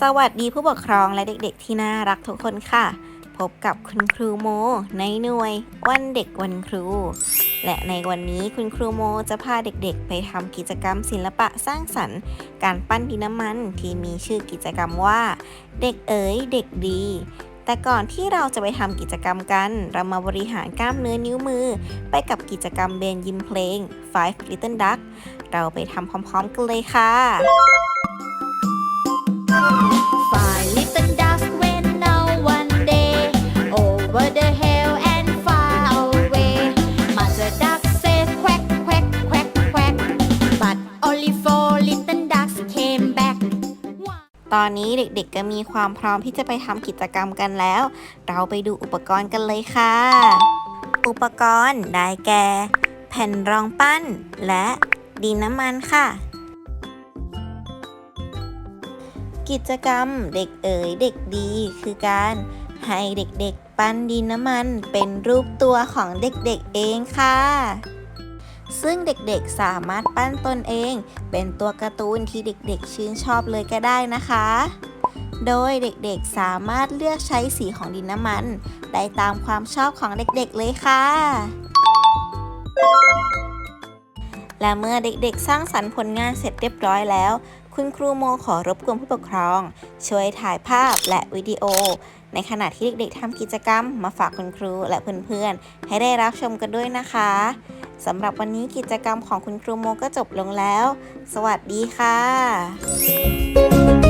สวัสดีผู้ปกครองและเด็กๆที่น่ารักทุกคนค่ะ พบกับคุณครูโม ในหน่วยวันเด็กวันครู และในวันนี้คุณครูโมจะพาเด็กๆ ไปทำกิจกรรมศิลปะสร้างสรรค์ การปั้นดินน้ำมันที่มีชื่อกิจกรรมว่า เด็กเอ๋ยเด็กดี แต่ก่อนที่เราจะไปทำกิจกรรมกัน เรามาบริหารกล้ามเนื้อนิ้วมือ ไปกับกิจกรรมเบนยิมเพลง Five Little Duck เราไปทำพร้อมๆกันเลยค่ะ the hill and far away. Mother duck said quack, quack, quack, quack. But only four little ducks came back. ตอนนี้เด็กๆก็มีความพร้อมที่จะไปทำกิจกรรมกันแล้ว เราไปดูอุปกรณ์กันเลยค่ะ อุปกรณ์ได้แก่ แผ่นรองปั้น และดินน้ำมันค่ะ กิจกรรมเด็กเอ๋ยเด็กดีคือการให้เด็กๆ ปั้นดินน้ำมันเป็นรูปตัวของเด็กๆเองค่ะ ซึ่งเด็กๆสามารถปั้นตนเอง เป็นตัวการ์ตูนที่เด็กๆชื่นชอบเลยก็ได้นะคะ โดยเด็กๆสามารถเลือกใช้สีของดินน้ำมัน ได้ตามความชอบของเด็กๆเลยค่ะและเมื่อเด็กๆ สร้างสรรค์ผลงานเสร็จเรียบร้อยแล้ว คุณครูโมขอรบกวนผู้ปกครอง ช่วยถ่ายภาพและวิดีโอ ในขณะที่เด็กๆทำกิจกรรมมาฝากคุณครูและเพื่อนๆ ให้ได้รับชมกันด้วยนะคะสำหรับวันนี้กิจกรรมของคุณครูโมก็จบลงแล้ว สวัสดีค่ะ